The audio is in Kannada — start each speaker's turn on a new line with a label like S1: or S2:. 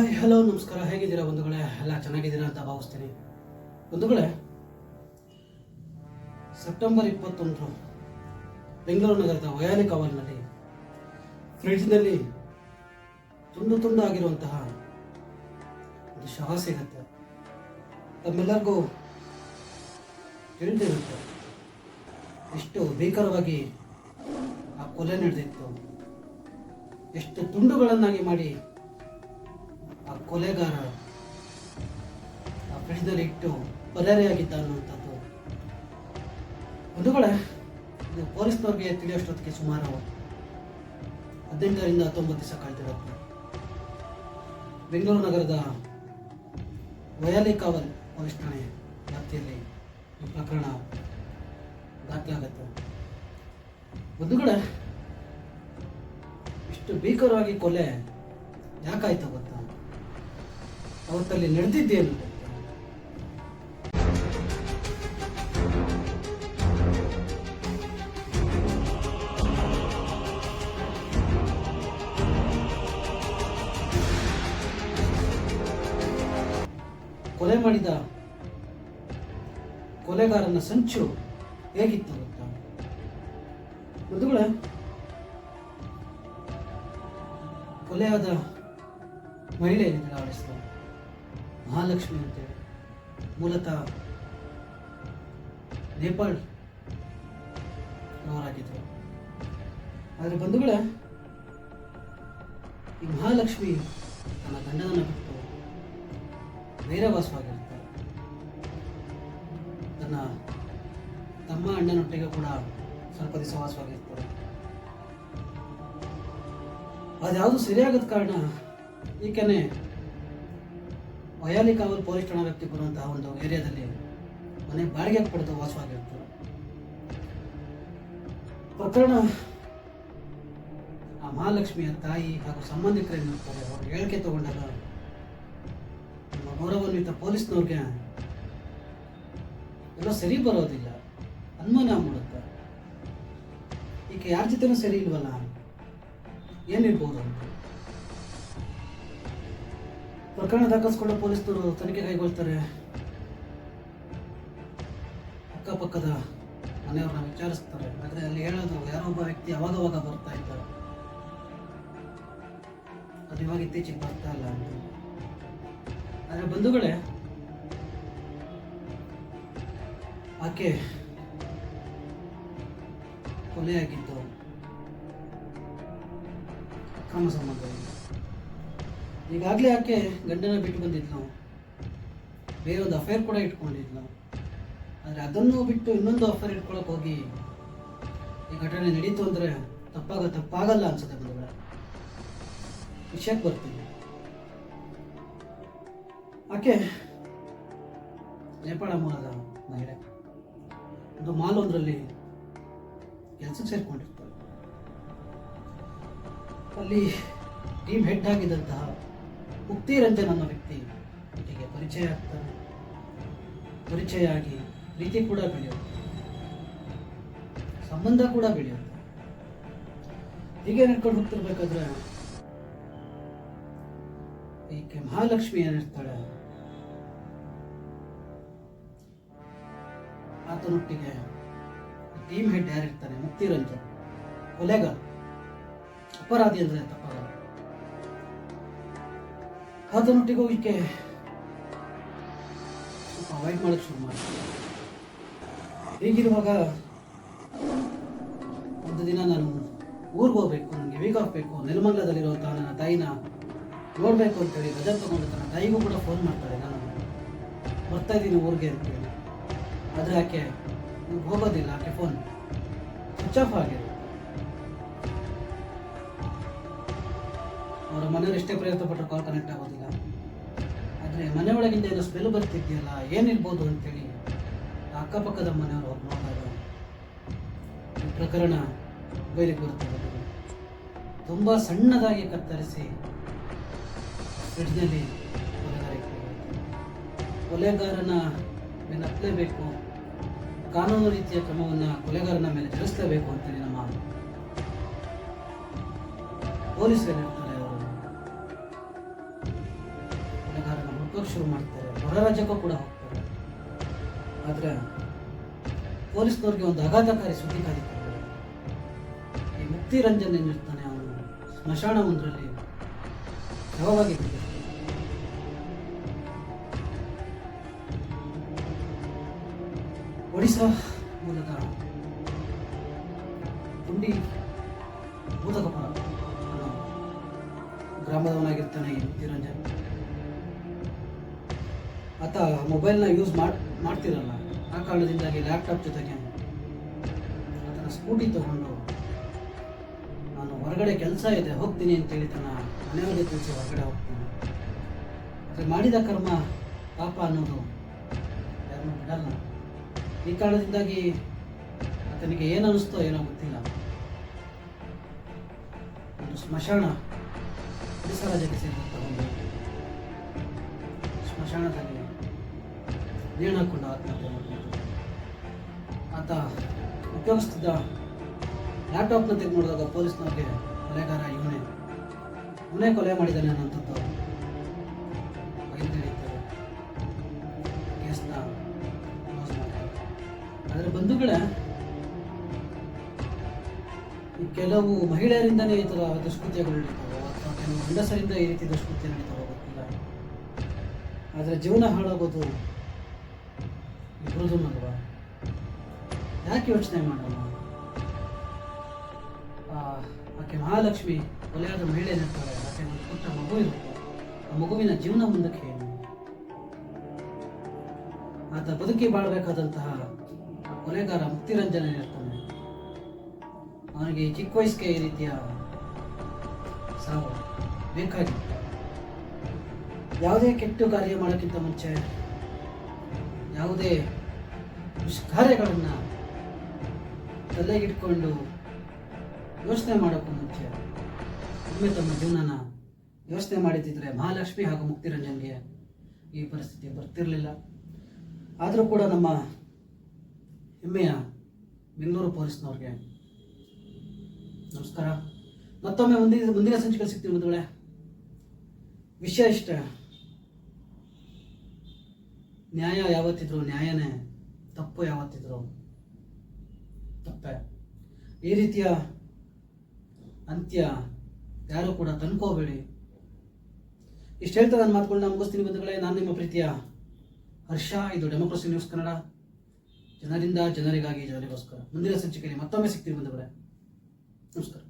S1: ಹಾಯ್ ಹಲೋ ನಮಸ್ಕಾರ. ಹೇಗಿದ್ದೀರಾ ಬಂಧುಗಳೇ? ಎಲ್ಲ ಚೆನ್ನಾಗಿದ್ದೀರಾ ಅಂತ ಭಾವಿಸ್ತೀನಿ. ಬಂಧುಗಳೇ, ಸೆಪ್ಟೆಂಬರ್ ಇಪ್ಪತ್ತೊಂದು, ಬೆಂಗಳೂರು ನಗರದ ವಯಾಲಿ ಕಾವಲ್ನಲ್ಲಿ ಫ್ರಿಡ್ಜ್ನಲ್ಲಿ ತುಂಡು ತುಂಡು ಆಗಿರುವಂತಹ ಒಂದು ಶವ ಸಿಗುತ್ತೆ. ತಮ್ಮೆಲ್ಲರಿಗೂ ತಿಳಿದಿರುತ್ತೆ ಎಷ್ಟು ಭೀಕರವಾಗಿ ಆ ಕೊಲೆ ನಡೆದಿತ್ತು. ಎಷ್ಟು ತುಂಡುಗಳನ್ನಾಗಿ ಮಾಡಿ ಕೊಲೆಗಾರ. ಇಟ್ಟು ಪರಾರಿಯಾಗಿದ್ದ ಅನ್ನುವಂಥದ್ದು ಬಂಧುಗಳೇ ಇದು ಪೊಲೀಸ್ನವ್ರಿಗೆ ತಿಳಿಯೋಷ್ಟೊತ್ತಿಗೆ ಸುಮಾರು ಹದಿನೆಂಟರಿಂದ ಹತ್ತೊಂಬತ್ತು ದಿವಸ ಕಳೆದಿರುತ್ತೆ ಬೆಂಗಳೂರು ನಗರದ ವಯಾಲಿ ಕಾವಲ್ ಪೊಲೀಸ್ ಠಾಣೆ ವ್ಯಾಪ್ತಿಯಲ್ಲಿ ಈ ಪ್ರಕರಣ ದಾಖಲಾಗುತ್ತೆ. ಬಂಧುಗಳೇ ಇಷ್ಟು ಭೀಕರವಾಗಿ ಕೊಲೆ ಯಾಕಾಯ್ತು ಗೊತ್ತಾ? ಅವತ್ತಲ್ಲಿ ನಡೆದಿದ್ದೇನು? ಕೊಲೆ ಮಾಡಿದ ಕೊಲೆಗಾರನ ಸಂಚು ಹೇಗಿತ್ತು ಗೊತ್ತಾ ಮದುಗಳೇ ಕೊಲೆಯಾದ ಮಹಿಳೆ ಆಡಿಸ್ತಾರೆ ಮಹಾಲಕ್ಷ್ಮಿ ಅಂತೇಳಿ ಮೂಲತಃ ನೇಪಾಳ ಅವರಾಗಿದ್ದರು ಆದರೆ ಬಂಧುಗಳ, ಈ ಮಹಾಲಕ್ಷ್ಮಿ ತನ್ನ ಗಂಡನನ್ನು ಬಿಟ್ಟು ಬೇರೆ ವಾಸವಾಗಿರ್ತಾರೆ ತನ್ನ ತಮ್ಮ ಅಣ್ಣನೊಟ್ಟಿಗೆ ಕೂಡ ಸ್ವಲ್ಪ ದಿವಸ ವಾಸವಾಗಿರ್ತಾರೆ ಅದ್ಯಾವುದು ಸರಿಯಾಗದ ಕಾರಣ ಈಕೆನೆ ವಯಾಲಿ ಕಾವಲ್ ಪೊಲೀಸ್ ಠಾಣಾ ವ್ಯಕ್ತಿ ಬರುವಂತಹ ಒಂದು ಏರಿಯಾದಲ್ಲಿ ಮನೆ ಬಾಡಿಗೆ ಪಡೆದು ವಾಸವಾಗಿತ್ತು. ಪ್ರಕರಣ ಆ ಮಹಾಲಕ್ಷ್ಮಿಯ ತಾಯಿ ಹಾಗೂ ಸಂಬಂಧಿಕರೇನಿರ್ತಾರೆ ಅವ್ರ ಹೇಳಿಕೆ ತಗೊಂಡಾಗ ನಮ್ಮ ಗೌರವಾನ್ವಿತ ಪೊಲೀಸ್ನವ್ರಿಗೆ ಎಲ್ಲ ಸರಿ ಬರೋದಿಲ್ಲ. ಅನುಮಾನ ಮಾಡುತ್ತೆ. ಈಕೆ ಯಾರ ಜೊತೆನೂ ಸರಿ ಇಲ್ವಲ್ಲ? ಏನಿರ್ಬೋದು ಅಂತ. ಪ್ರಕರಣ ದಾಖಲಿಸ್ಕೊಂಡು ಪೊಲೀಸರು ತನಿಖೆ ಕೈಗೊಳ್ತಾರೆ. ಅಕ್ಕಪಕ್ಕದ ಮನೆಯವ್ರನ್ನ ವಿಚಾರಿಸ್ತಾರೆ. ಆದರೆ ಅಲ್ಲಿ ಹೇಳೋದು, ಯಾರೋ ಒಬ್ಬ ವ್ಯಕ್ತಿ ಅವಾಗವಾಗ ಬರ್ತಾ ಇದ್ದಾರೆ. ಅದು ಇವಾಗ ಇತ್ತೀಚೆಗೆ ಬರ್ತಾ ಇಲ್ಲ ಆದರೆ ಬಂಧುಗಳೇ, ಆಕೆ ಕೊಲೆಯಾಗಿದ್ದು, ಅಕ್ರಮ ಸಂಬಂಧ ಈಗಾಗಲೇ ಆಕೆ ಗಂಡನ ಬಿಟ್ಟು ನಾವು? ಬೇರೆ ಒಂದು ಅಫೇರ್ ಕೂಡ ಇಟ್ಕೊಂಡಿದ್ಲು ಆದರೆ ಅದನ್ನು ಬಿಟ್ಟು ಇನ್ನೊಂದು ಅಫೇರ್ ಇಟ್ಕೊಳಕ್ಕೆ ಹೋಗಿ ಈ ಘಟನೆ ನಡೀತು ಅಂದರೆ ತಪ್ಪಾಗ ತಪ್ಪಾಗಲ್ಲ ಅನ್ಸುತ್ತೆ ಬಂಧುಗಳ. ವಿಷಯಕ್ಕೆ ಬರ್ತೀನಿ. ಆಕೆ ನೇಪಾಳ ಮೂಲದ ಮಹಿಳೆ. ಒಂದು ಮಾಲ್ ಒಂದರಲ್ಲಿ ಕೆಲಸಕ್ಕೆ ಸೇರಿಕೊಂಡಿರ್ತಾರೆ ಅಲ್ಲಿ ಟೀಮ್ ಹೆಡ್ ಆಗಿದ್ದಂತಹ ಮುಕ್ತಿ ನನ್ನ ವ್ಯಕ್ತಿ. ಒಟ್ಟಿಗೆ ಪರಿಚಯ ಆಗ್ತಾನೆ. ಪರಿಚಯ ಆಗಿ ಪ್ರೀತಿ ಕೂಡ ಬೆಳೆಯುತ್ತೆ. ಸಂಬಂಧ ಕೂಡ ಬೆಳೆಯುತ್ತೆ. ಹೀಗೆ ನಡ್ಕೊಂಡು ಹೋಗ್ತಿರ್ಬೇಕಾದ್ರೆ ಈಕೆ ಮಹಾಲಕ್ಷ್ಮಿ ಏನಿರ್ತಾಳೆ ಆತನೊಟ್ಟಿಗೆ ಟೀಮ್ ಹೆಡ್ ಯಾರಿರ್ತಾನೆ? ಮುಕ್ತಿರಂಜನ್. ಕೊಲೆಗ. ಅಪರಾಧಿ ಅಂದ್ರೆ ತಪ್ಪಾಗಲ್ಲ ಆತನೊಟ್ಟಿಗೂ ಹೋಗಿಕ್ಕೆ ಸ್ವಲ್ಪ ಅವಾಯ್ಡ್ ಮಾಡೋಕ್ಕೆ ಶುರು ಮಾಡಿ. ಹೀಗಿರುವಾಗ ಒಂದು ದಿನ ನಾನು ಊರಿಗೆ ಹೋಗ್ಬೇಕು, ನನಗೆ ವೀಕ್ ಆಫ್ ಬೇಕು ನನ್ನ ತಾಯಿನ ನೋಡಬೇಕು ಅಂತೇಳಿ ರಜಾ ತಗೊಂಡು ನನ್ನ ತಾಯಿಗೂ ಕೂಡ ಫೋನ್ ಮಾಡ್ತಾಳೆ ನಾನು. ಬರ್ತಾ ಇದ್ದೀನಿ ಊರಿಗೆ ಅಂತೇಳಿ ಆದರೆ ಆಕೆ ಹೋಗೋದಿಲ್ಲ, ಆಕೆ ಫೋನ್ ಸ್ವಿಚ್ ಆಫ್ ಆಗಿದೆ ಅವರ ಮನೆಯವರು ಎಷ್ಟೇ ಪ್ರಯತ್ನ ಪಟ್ಟರು ಕಾಲ್ ಕನೆಕ್ಟ್ ಆಗೋದಿಲ್ಲ. ಆದರೆ ಮನೆ ಒಳಗಿಂದ ಏನೋ ಸ್ಮೆಲ್ ಬರ್ತಿದೆಯಲ್ಲ, ಏನಿರ್ಬೋದು ಅಂತೇಳಿ ಅಕ್ಕಪಕ್ಕದ ಮನೆಯವರು ಅವ್ರು ನೋಡಿದಾಗ ಈ ಪ್ರಕರಣ ಬಯಲಿಗೆ ಬರುತ್ತದೆ ತುಂಬ ಸಣ್ಣದಾಗಿ ಕತ್ತರಿಸಿ ಫ್ರಿಡ್ಜ್ನಲ್ಲಿ ಕೊಲೆಗಾರನ ಮೇಲೆ ಹತ್ತಲೇಬೇಕು. ಕಾನೂನು ರೀತಿಯ ಕ್ರಮವನ್ನು ಕೊಲೆಗಾರನ ಮೇಲೆ ಜರುಗಿಸಲೇಬೇಕು ಅಂತೇಳಿ ನಮ್ಮ ಪೊಲೀಸರು ಶುರು ಮಾಡ್ತಾರೆ. ಹೊರ ರಾಜ್ಯಕ್ಕೂ ಕೂಡ ಹೋಗ್ತಾರೆ. ಆದರೆ ಪೊಲೀಸ್ನವ್ರಿಗೆ ಒಂದು ಆಘಾತಕಾರಿ ಸುದ್ದಿ ಕಾದಿತ್ತು ಈ ಮುಕ್ತಿ ರಂಜನ್ ಏನಿರ್ತಾನೆ ಅವನು. ಸ್ಮಶಾನ ಒಂದರಲ್ಲಿ ಶವವಾಗಿ ಒಡಿಸಾ ಮೂಲದ ಗುಂಡಿ ಭೂತಕಪ್ಪ ಗ್ರಾಮದವನಾಗಿರ್ತಾನೆ ಈ ಮುಕ್ತಿರಂಜನ್. ಆತ ಮೊಬೈಲ್ನ ಯೂಸ್ ಮಾಡಿ, ಮಾಡ್ತಿರಲ್ಲ. ಆ ಕಾರಣದಿಂದಾಗಿ ಲ್ಯಾಪ್ಟಾಪ್ ಜೊತೆಗೆ ಆತನ ಸ್ಕೂಟಿ ತಗೊಂಡು ನಾನು ಹೊರಗಡೆ ಕೆಲಸ ಇದೆ, ಹೋಗ್ತೀನಿ ಅಂತೇಳಿ ತನ್ನ ಮನೆಯವರಿಗೆ ತಿಳಿಸಿ ಹೊರಗಡೆ ಹೋಗ್ತೀನಿ. ಆದರೆ ಮಾಡಿದ ಕರ್ಮ ಪಾಪ ಅನ್ನೋದು ಯಾರನ್ನೂ ಬಿಡಲ್ಲ. ಈ ಕಾರಣದಿಂದಾಗಿ ಆತನಿಗೆ ಏನು ಅನಿಸ್ತೋ ಏನೋ ಗೊತ್ತಿಲ್ಲ. ಒಂದು ಸ್ಮಶಾನ, ಪರಿಸರ ಸೇರಿದಂಥ ಒಂದು ಸ್ಮಶಾನದಲ್ಲಿ ನೇಣು ಹಾಕೊಂಡು ಆತ್ಮಹತ್ಯೆ ಆತ ಉಪಯೋಗಿಸ್ತಿದ್ದ ಲ್ಯಾಪ್ಟಾಪ್ನ ತೆಗೆದು ನೋಡಿದಾಗ ಪೊಲೀಸ್ನವ್ರಿಗೆ ಕೊಲೆಗಾರ ಇವನೇ. ಇವನೇ ಕೊಲೆ ಮಾಡಿದ್ದಾನೆ ಅನ್ನೋಂಥದ್ದು ಮಾಡ್ತಾರೆ. ಆದರೆ ಬಂಧುಗಳೇ ಕೆಲವು ಮಹಿಳೆಯರಿಂದನೇ ಈ ಥರ ದುಷ್ಕೃತ್ಯಗಳು ನಡೀತಾವೆ, ಅಥವಾ ಕೆಲವು ಗಂಡಸರಿಂದ ಈ ರೀತಿ ದುಷ್ಕೃತ್ಯ ನಡೀತಾವೆ ಗೊತ್ತಿಲ್ಲ. ಆದರೆ ಜೀವನ ಹಾಳಾಗೋದು ಯಾಕೆ ಯೋಚನೆ ಮಾಡೋಣ? ಆಕೆ ಮಹಾಲಕ್ಷ್ಮಿ ಒಲೆಯಾದ ಮಹಿಳೆ ನಿರ್ತಾರೆ ಆಕೆ ಒಂದು ಪುಟ್ಟ ಮಗು ಇರುತ್ತೆ. ಆ ಮಗುವಿನ ಜೀವನ ಮುಂದಕ್ಕೆ ಏನು? ಆತ ಬದುಕಿ ಬಾಳ್ಬೇಕಾದಂತಹ ಕೊಲೆಗಾರ ಮುಕ್ತಿರಂಜನೆ ಇರ್ತಾನೆ. ಅವನಿಗೆ ಚಿಕ್ಕ ವಯಸ್ಸಿಗೆ ಈ ರೀತಿಯ ಸಾವು ಬೇಕಾಗಿತ್ತು. ಯಾವುದೇ ಕೆಟ್ಟು ಕಾರ್ಯ ಮಾಡೋಕ್ಕಿಂತ ಮುಂಚೆ ಯಾವುದೇ ದುಷ್ಕಾರ್ಯಗಳನ್ನು ತಲೆಗಿಟ್ಕೊಂಡು ಯೋಚನೆ ಮಾಡೋಕ್ಕೂ ಮುಂಚೆ ಒಮ್ಮೆ ತಮ್ಮ ಜೀವನನ ಯೋಚನೆ ಮಾಡಿದ್ದಿದ್ರೆ ಮಹಾಲಕ್ಷ್ಮಿ ಹಾಗೂ ಮುಕ್ತಿರಂಜನ್ಗೆ ಈ ಪರಿಸ್ಥಿತಿ ಬರ್ತಿರಲಿಲ್ಲ. ಆದರೂ ಕೂಡ ನಮ್ಮ ಹೆಮ್ಮೆಯ ಬೆಂಗಳೂರು ಪೊಲೀಸ್ನವ್ರಿಗೆ ನಮಸ್ಕಾರ. ಮತ್ತೊಮ್ಮೆ ಮುಂದಿನ ಮುಂದಿನ ಸಂಚಿಕೆ ಸಿಗ್ತೀವಿ ಮದುವೆ ವಿಷಯ ಇಷ್ಟ ನ್ಯಾಯ ಯಾವತ್ತಿದ್ರು, ನ್ಯಾಯನೇ, ತಪ್ಪು ಯಾವತ್ತಿದ್ರು, ತಪ್ಪೆ. ಈ ರೀತಿಯ ಅಂತ್ಯ ಯಾರು ಕೂಡ ತಂದ್ಕೋಬೇಡಿ ಇಷ್ಟು ಹೇಳ್ತಾ ನಾನು ಮಾತುಗಳನ್ನ ಮುಗಿಸ್ತೀನಿ ಬಂಧುಗಳೇ. ನಾನು ನಿಮ್ಮ ಪ್ರೀತಿಯ ಹರ್ಷ. ಇದು ಡೆಮೋಕ್ರಸಿ ನ್ಯೂಸ್ ಕನ್ನಡ ಜನರಿಂದ ಜನರಿಗಾಗಿ ಜನರಿಗೋಸ್ಕರ. ಮುಂದಿನ ಸಂಚಿಕೆಯಲ್ಲಿ ಮತ್ತೊಮ್ಮೆ ಸಿಗ್ತೀನಿ ಬಂಧುಗಳೇ. ನಮಸ್ಕಾರ.